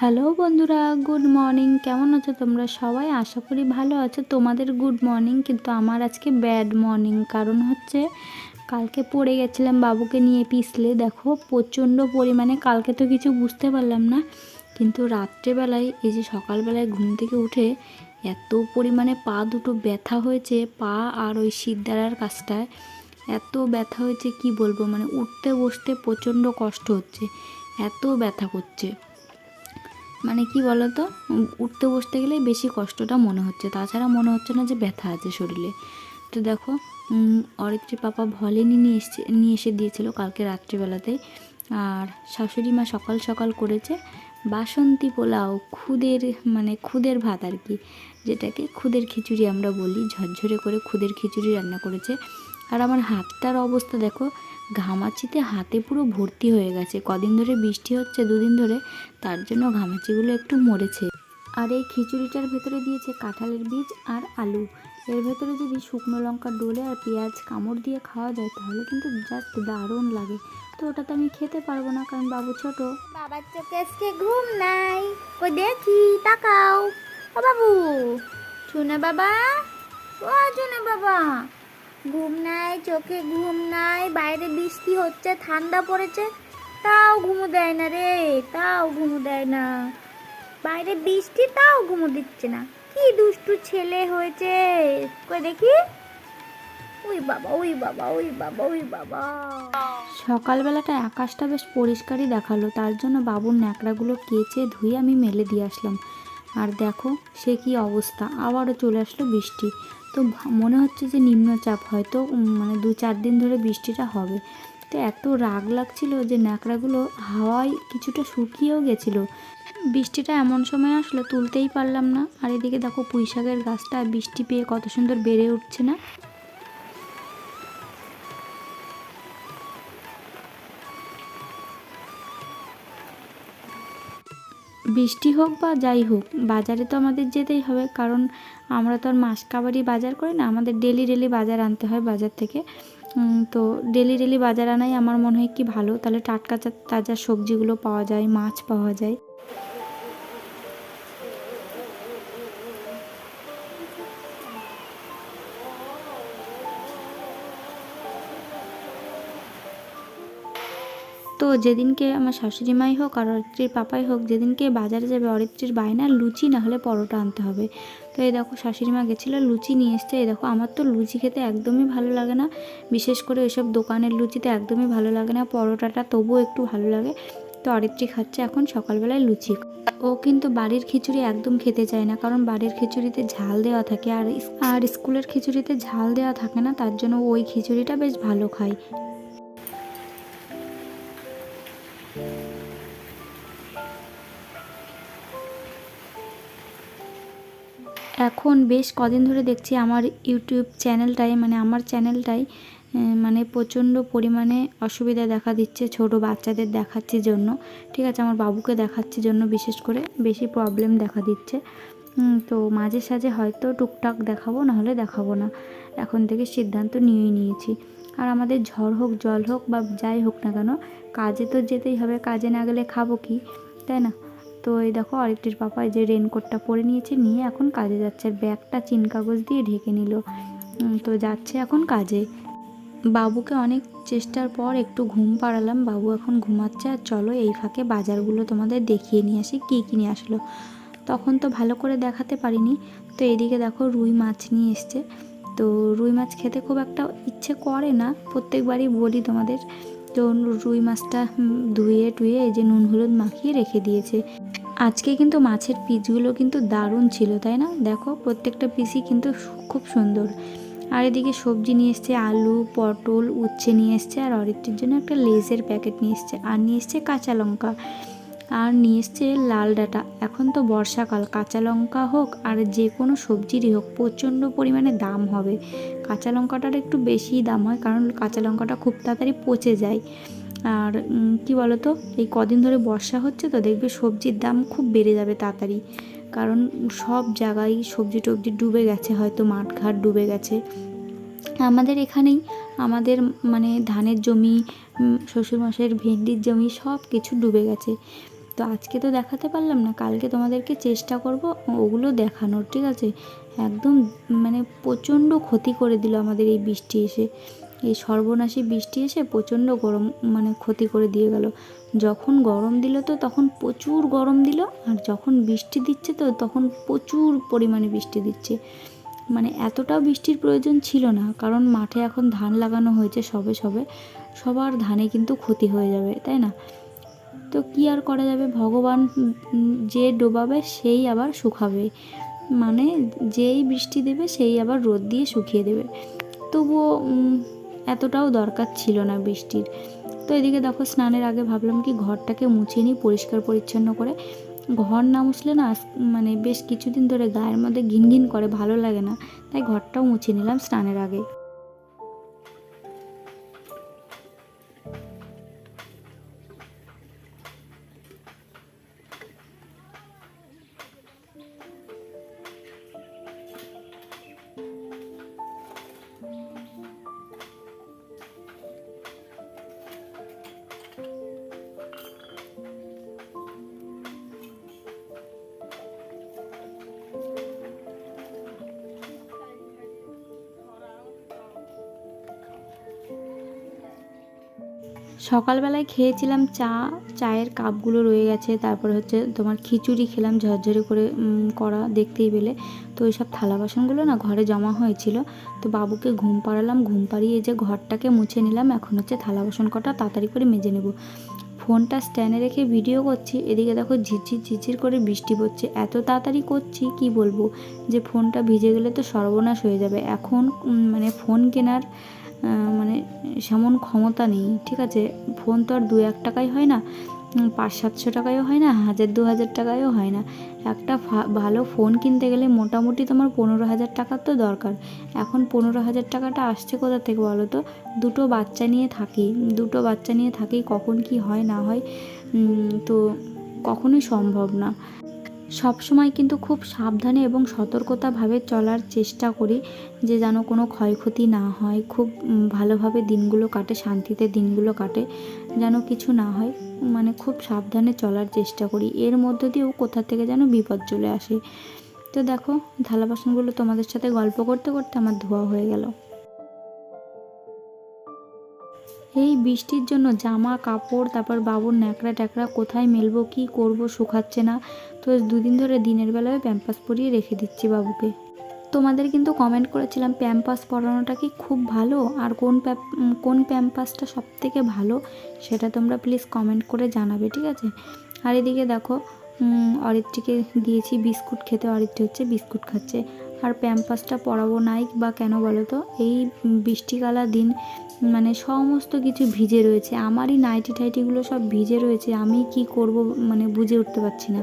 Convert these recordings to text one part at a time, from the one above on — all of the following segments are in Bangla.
হ্যালো বন্ধুরা, গুড মর্নিং। কেমন আছো তোমরা সবাই? আশা করি ভালো আছো। তোমাদের গুড মর্নিং, কিন্তু আমার আজকে ব্যাড মর্নিং। কারণ হচ্ছে, কালকে পড়ে গেছিলাম বাবুকে নিয়ে পিছলে। দেখো, প্রচণ্ড পরিমাণে কালকে তো কিছু বুঝতে পারলাম না। কিন্তু রাত্রেবেলায়, এই যে সকালবেলায় ঘুম থেকে উঠে এত পরিমাণে পা দুটো ব্যথা হয়েছে, পা আর ওই শিরদাঁড়ার কাছটায় এত ব্যথা হয়েছে, কি বলব? মানে উঠতে বসতে প্রচণ্ড কষ্ট হচ্ছে। এত ব্যথা করছে। মানে কি বলতো? উঠতে বসতে গেলে বেশি কষ্টটা মনে হচ্ছে। তাছাড়া মনে হচ্ছে না যে ব্যথা আছে শরীরে। তো দেখো অরিত্রী পাপা ভলেনি নিয়ে এসছে, নিয়ে এসে দিয়েছিল কালকে রাত্রিবেলাতে আর শাশুড়ি মা সকাল সকাল করেছে বাসন্তী পোলাও, খুদের মানে খুদের ভাত আর কি, যেটাকে খুদের খিচুড়ি আমরা বলি। ঝরঝরে করে খুদের খিচুড়ি রান্না করেছে। আর আমার হাতটার অবস্থা দেখো ঘামাচিতে হাতে পুরো ভর্তি হয়ে গেছে। কদিন ধরে বৃষ্টি হচ্ছে, দুদিন ধরে তার জন্য ঘামাচিগুলো একটু মরেছে। আর এই খিচুড়িটার ভেতরে দিয়েছে কাঁঠালের বীজ আর আলু। এর ভেতরে যদি শুকনো লঙ্কা, ডোলে আর পেঁয়াজ কামড় দিয়ে খাওয়া যায়, তাহলে কিন্তু জাস্ট দারুণ লাগে। তো ওটা তো আমি খেতে পারব না, কারণ বাবু ছোট। বাবার চোখে আজকে ঘুম নাই। কই দেখি, তাকাও। ও বাবু। চুনা বাবা। ও চুনা বাবা। ঘুম নাই, চোখে ঘুম নাই, বাইরে বৃষ্টি হচ্ছে, ঠান্ডা পড়েছে। তাও ঘুমো দেয় না রে, তাও ঘুমো দেয় না। বাইরে বৃষ্টি তাও ঘুমো দিচ্ছে না। কি দুষ্টু ছেলে হয়েছে। কই দেখি। ওই বাবা ওই বাবা ওই বাবা ওই বাবা। সকালবেলাটা আকাশটা বেশ পরিষ্কারই দেখাল। তার জন্য বাবুর ন্যাকড়াগুলো কেচে ধুয়ে আমি মেলে দিয়ে আসলাম। আর দেখো, সে কি অবস্থা। আবারও চলে আসলো বৃষ্টি। তো মনে হচ্ছে যে নিম্নচাপ হয়তো মানে দু চার দিন ধরে বৃষ্টিটা হবে। তো এত রাগ লাগছিল যে ন্যাকড়াগুলো হাওয়ায় কিছুটা শুকিয়েও গেছিল। বৃষ্টিটা এমন সময় আসলো, তুলতেই পারলাম না। আর এদিকে দেখো পুঁইশাকের গাছটা, বৃষ্টি পেয়ে কত সুন্দর বেড়ে উঠছে না? বৃষ্টি হোক বা যাই হোক, বাজারে তো আমাদের যেতেই হবে। কারণ আমরা তো আর মাস কাবারই বাজার করি না, আমাদের ডেলি ডেলি বাজার আনতে হয় বাজার থেকে। তো ডেলি ডেলি বাজার আনাই আমার মনে হয় কি ভালো। তাহলে টাটকা তাজা সবজিগুলো পাওয়া যায়, মাছ পাওয়া যায়। তো যেদিনকে আমার শাশুড়ি মাই হোক আর অরিত্রীর পাপাই হোক, যেদিনকে বাজারে যাবে অরিত্রীর বায়না, লুচি না হলে পরোটা আনতে হবে। তো এই দেখো শাশুড়ি মা গেছিল, লুচি নিয়ে এসছে। এই দেখো আমার তো লুচি খেতে একদমই ভালো লাগে না। বিশেষ করে ওইসব দোকানের লুচিতে একদমই ভালো লাগে না। পরোটাটা তবুও একটু ভালো লাগে। তো অরিত্রী খাচ্ছে এখন সকালবেলায় লুচি। ও কিন্তু বাড়ির খিচুড়ি একদম খেতে চায় না। কারণ বাড়ির খিচুড়িতে ঝাল দেওয়া থাকে আর আর স্কুলের খিচুড়িতে ঝাল দেওয়া থাকে না। তার জন্য ওই খিচুড়িটা বেশ ভালো খায়। এখন বেশ কদিন ধরে দেখছি আমার ইউটিউব চ্যানেলটাই মানে আমার চ্যানেলটাই মানে প্রচণ্ড পরিমাণে অসুবিধা দেখা দিচ্ছে, ছোট বাচ্চাদের দেখাচ্ছি জন্য। ঠিক আছে, আমার বাবুকে দেখাচ্ছি জন্য বিশেষ করে, বেশি প্রবলেম দেখা দিচ্ছে। তো মাঝে সাঝে হয়তো টুকটাক দেখাবো, নাহলে দেখাবো না। এখন থেকে সিদ্ধান্ত নিয়েই নিয়েছি। আর আমাদের ঝড় হোক, জল হোক বা যাই হোক না কেন, কাজে তো যেতেই হবে। কাজে না গেলে খাব কি? তাই না? তো এই দেখো, আরেকটির পাপা যে রেনকোটটা পরে নিয়েছে, নিয়ে এখন কাজে যাচ্ছে। আর ব্যাগটা চিন কাগজ দিয়ে ঢেকে নিল। তো যাচ্ছে এখন কাজে। বাবুকে অনেক চেষ্টার পর একটু ঘুম পাড়ালাম। বাবু এখন ঘুমাচ্ছে আর চলো এই ফাঁকে বাজারগুলো তোমাদের দেখিয়ে নিয়ে আসি, কী কিনে আসলো। তখন তো ভালো করে দেখাতে পারিনি। তো এদিকে দেখো রুই মাছ নিয়ে এসছে। তো রুই মাছ খেতে খুব একটা ইচ্ছে করে না। প্রত্যেকবারই বলি তোমাদের, তো রুই মাছটা ধুয়ে টুয়ে এই যে নুন হলুদ মাখিয়ে রেখে দিয়েছে। আজকে কিন্তু মাছের পিসগুলো কিন্তু দারুণ ছিল, তাই না? দেখো, প্রত্যেকটা পিসই কিন্তু খুব সুন্দর। আর এদিকে সবজি নিয়ে এসছে আলু, পটল, উচ্ছে নিয়ে এসছে, আর অরিত্রির জন্য একটা লেজের প্যাকেট নিয়ে এসছে, আর নিয়ে এসছে কাঁচা লঙ্কা। আর নিয়ে এসছে লাল ডাঁটা। এখন তো বর্ষাকাল, কাঁচা লঙ্কা হোক আর যে কোনো সবজিরই হোক, প্রচণ্ড পরিমাণে দাম হবে। কাঁচা লঙ্কাটার একটু বেশি দাম হয় কারণ কাঁচা লঙ্কাটা খুব তাড়াতাড়ি পচে যায়। আর কি বলতো, এই কদিন ধরে বর্ষা হচ্ছে তো দেখবে সবজির দাম খুব বেড়ে যাবে তাড়াতাড়ি। কারণ সব জায়গায় সবজি টবজি ডুবে গেছে, হয়তো মাঠঘাট ডুবে গেছে। আমাদের এখানেই আমাদের মানে ধানের জমি শ্বশুরমশাইয়ের ভেন্ডির জমি সব কিছু ডুবে গেছে। তো আজকে তো দেখাতে পারলাম না, কালকে তোমাদেরকে চেষ্টা করব ওগুলো দেখানোর, ঠিক আছে? একদম মানে প্রচণ্ড ক্ষতি করে দিল আমাদের এই বৃষ্টি এসে। এই সর্বনাশী বৃষ্টি এসে প্রচণ্ড গরম মানে ক্ষতি করে দিয়ে গেল। যখন গরম দিল তো তখন প্রচুর গরম দিল, আর যখন বৃষ্টি দিচ্ছে তো তখন প্রচুর পরিমাণে বৃষ্টি দিচ্ছে। মানে এতটাও বৃষ্টির প্রয়োজন ছিল না, কারণ মাঠে এখন ধান লাগানো হয়েছে সবে সবে, সবার ধানে কিন্তু ক্ষতি হয়ে যাবে, তাই না? তো কি আর করা যাবে? ভগবান যে ডোবাবে সেই আবার শুকাবে। মানে যেই বৃষ্টি দেবে সেই আবার রোদ দিয়ে শুকিয়ে দেবে। তবুও এতটাও দরকার ছিল না বৃষ্টির। তো এদিকে দেখো স্নানের আগে ভাবলাম কি ঘরটাকে মুছে নিই পরিষ্কার পরিচ্ছন্ন করে। ঘর না মুছলে না মানে বেশ কিছুদিন ধরে গায়ের মধ্যে ঘিনঘিন করে, ভালো লাগে না। তাই ঘরটাও মুছে নিলাম স্নানের আগে। সকালবেলায় খেয়েছিলাম চা, চায়ের কাপগুলো রয়ে গেছে, তারপরে হচ্ছে তোমার খিচুড়ি খেলাম, ঝরঝরে করে করা দেখতেই পেলে। তো ওই সব থালা বাসনগুলো না ঘরে জমা হয়েছিল, তো বাবুকে ঘুম পাড়ালাম, ঘুম পাড়িয়ে যে ঘরটাকে মুছে নিলাম, এখন হচ্ছে থালা বাসন কটা তাড়াতাড়ি করে মেজে নেব। ফোনটা স্ট্যান্ডে রেখে ভিডিও করছি, এদিকে দেখো ঝিরঝির ঝিরঝির করে বৃষ্টি পড়ছে, এত তাড়াতাড়ি করছি, কি বলব? যে ফোনটা ভিজে গেলে তো সর্বনাশ হয়ে যাবে। এখন মানে ফোন কেনার মানে সেমন ক্ষমতা নেই, ঠিক আছে? ফোন তো আর দু এক টাকায় হয় না পাঁচ সাতশো টাকায়ও হয় না, হাজার দু হাজার টাকায়ও হয় না। একটা ভালো ফোন কিনতে গেলে মোটামুটি তোমার পনেরো হাজার টাকার তো দরকার। এখন পনেরো হাজার টাকাটা আসছে কোথা থেকে বলো তো? দুটো বাচ্চা নিয়ে থাকি, দুটো বাচ্চা নিয়ে থাকি, কখন কি হয় না হয় তো কখনোই সম্ভব না। সব সময় কিন্তু খুব সাবধানে এবং সতর্কতাভাবে চলার চেষ্টা করি যে যেন কোনো ক্ষয়ক্ষতি না হয়, খুব ভালোভাবে দিনগুলো কাটে, শান্তিতে দিনগুলো কাটে যেন কিছু না হয়। মানে খুব সাবধানে চলার চেষ্টা করি। এর মধ্য দিয়েও কোথা থেকে যেন বিপদ চলে আসে। তো দেখো, থালা বাসনগুলো তোমাদের সাথে গল্প করতে করতে আমার ধোয়া হয়ে গেল। এই বৃষ্টির জন্য জামা, কাপড়, তারপর বাবুর ন্যাকড়া ট্যাকড়া কোথায় মেলবো, কি করব শুকাচ্ছে না। তো দুদিন ধরে দিনের বেলায় প্যাম্পাস পরিয়ে রেখে দিচ্ছি বাবুকে। তোমাদের কিন্তু কমেন্ট করেছিলাম, প্যাম্পাস পরানোটা কি খুব ভালো? আর কোন কোন প্যাম্পাসটা সব থেকে ভালো? সেটা তোমরা প্লিজ কমেন্ট করে জানাবে, ঠিক আছে? আর এদিকে দেখো অরিত্রীকে দিয়েছি বিস্কুট খেতে, অরিত্রী হচ্ছে বিস্কুট খাচ্ছে। আর প্যাম্পাসটা পরাবো নাই বা কেন বলো তো? এই বৃষ্টিকালা দিন মানে সমস্ত কিছু ভিজে রয়েছে, আমারই নাইটি টাইটিগুলো সব ভিজে রয়েছে, আমি কি করব মানে বুঝে উঠতে পারছি না।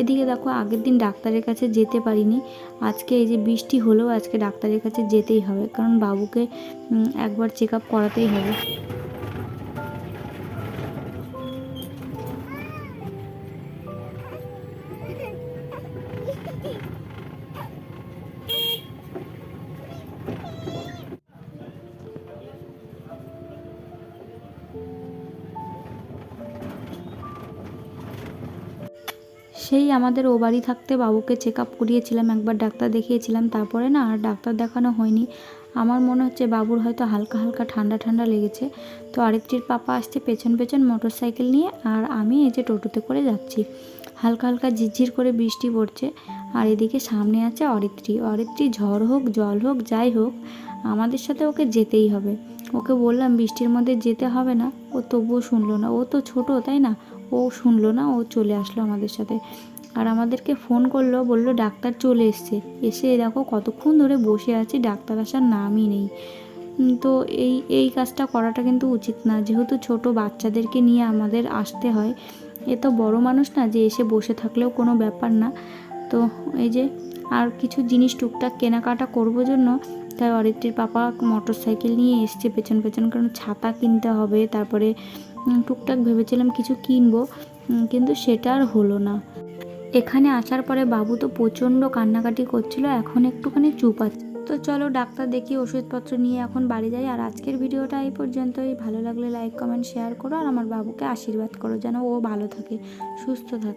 এদিকে দেখো, আগের দিন ডাক্তারের কাছে যেতে পারিনি, আজকে এই যে বৃষ্টি হলেও আজকে ডাক্তারের কাছে যেতেই হবে, কারণ বাবুকে একবার চেক আপ করাতেই হবে। সেই আমাদের ও বাড়ি থাকতে বাবুকে চেক আপ করিয়েছিলাম, একবার ডাক্তার দেখিয়েছিলাম, তারপরে না আর ডাক্তার দেখানো হয়নি। আমার মনে হচ্ছে বাবুর হয়তো হালকা হালকা ঠান্ডা ঠান্ডা লেগেছে। তো আরেকটির পাপা আসছে পেছন পেছন মোটর সাইকেল নিয়ে আর আমি এই যে টোটোতে করে যাচ্ছি। হালকা হালকা ঝিরঝির করে বৃষ্টি পড়ছে আর এদিকে সামনে আছে অরিত্রী। অরিত্রী ঝড় হোক, জল হোক, যাই হোক, আমাদের সাথে ওকে যেতেই হবে। ওকে বললাম বৃষ্টির মধ্যে যেতে হবে না, ও তবুও শুনলো না। ও তো ছোট, তাই না? ও শুনলো না, ও চলে আসলো আমাদের সাথে। আর আমাদেরকে ফোন করল, বলল, ডাক্তার চলে এসছে। এসে দেখো কতক্ষণ ধরে বসে আছি, ডাক্তার আসার নামই নেই। তো এই এই কাজটা করাটা কিন্তু উচিত না। যেহেতু ছোট বাচ্চাদেরকে নিয়ে আমাদের আসতে হয়, এ তো বড় মানুষ না যে এসে বসে থাকলেও কোনো ব্যাপার না। তো এই যে আর কিছু জিনিস টুকটাক কেনাকাটা করব জন্য, তাই অরিত্রীর পাপা মোটর সাইকেল নিয়ে এসছে পেছন পেছন, কারণ ছাতা কিনতে হবে, তারপরে টুকটাক ভেবেছিলাম কিছু কিনবো কিন্তু সেটা আর হলো না। এখানে আসার পরে বাবু তো প্রচণ্ড কান্নাকাটি করছিল, এখন একটুখানি চুপ আছে। তো চলো ডাক্তার দেখি, ওষুধপত্র নিয়ে এখন বাড়ি যাই। আর আজকের ভিডিওটা এই পর্যন্তই। ভালো লাগলে লাইক কমেন্ট শেয়ার করো। আর আমার বাবুকে আশীর্বাদ করো, যেন ও ভালো থাকে, সুস্থ থাকে।